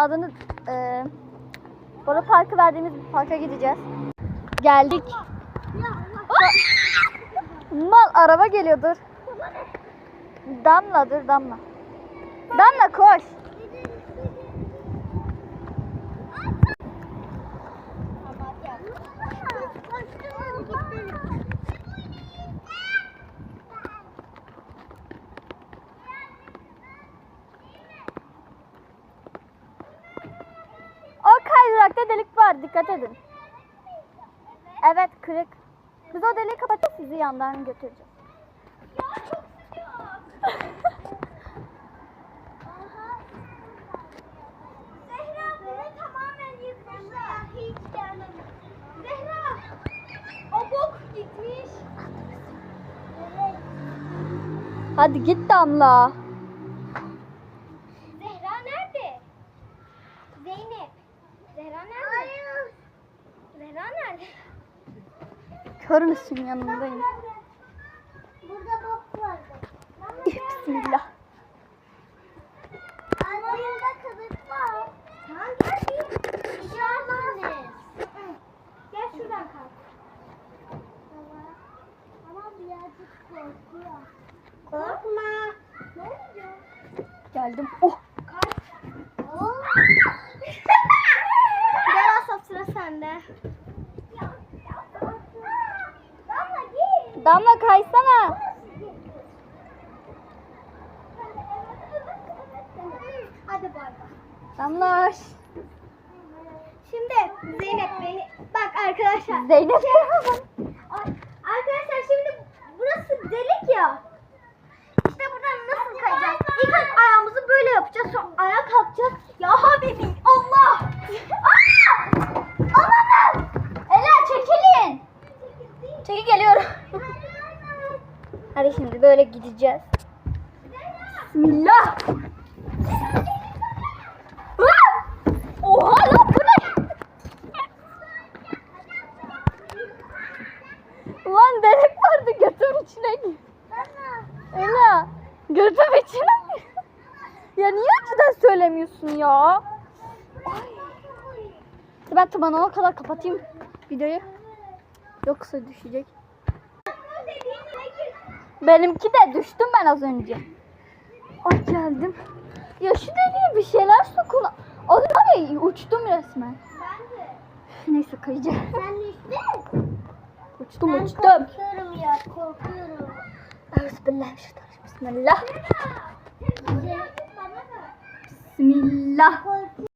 Adını e, Bora Parkı verdiğimiz parka gideceğiz. Geldik. Mal araba geliyordur. Damla dur damla. Damla koş. Kaydırakta delik var dikkat edin. Evet kırık. Biz o deliği kapatıp sizi yandan götüreceğiz. Bok gitmiş. Evet. Hadi git Damla. Zehra nerede? Zeynep. Zehra nerede? Zehra nerede? Kör müsün yanındayım. Burada bok vardı. Bismillah. Oyunda kılıç var. Tamam gel bir. Şey olmaz. Gel şuradan kalk. Ama birazcık korkuyor. Korkma. Ne olacak? Geldim. Oh. Kaç. Gel Asaf sıra sende. Damla git. Damla kaysana. Hadi bay. Damla. Şimdi Zeynep beni bak arkadaşlar. Zeynep. Ay, Arkadaşlar şimdi burası delik ya. İşte buradan nasıl kayacağız? İlk ayağımızı böyle yapacağız. Hadi şimdi böyle gideceğiz. Bismillah. Ah! Oha lan bu ne? Ulan delik vardı götüm içine gir. Ela götüm içine. Ya niye önceden söylemiyorsun ya? Ben tamam o kadar kapatayım videoyu. Yoksa düşecek. Benimki de düştüm ben az önce. Ay geldim. Ya şu deliğe bir şeyler sokun. Az önce uçtum resmen. Ben de. Neyse kayacağım. Sen düştün. Uçtum Ben uçtum. korkuyorum ya korkuyorum. Bismillahirrahmanirrahim. Bismillah. Bismillah. Korkuyorum.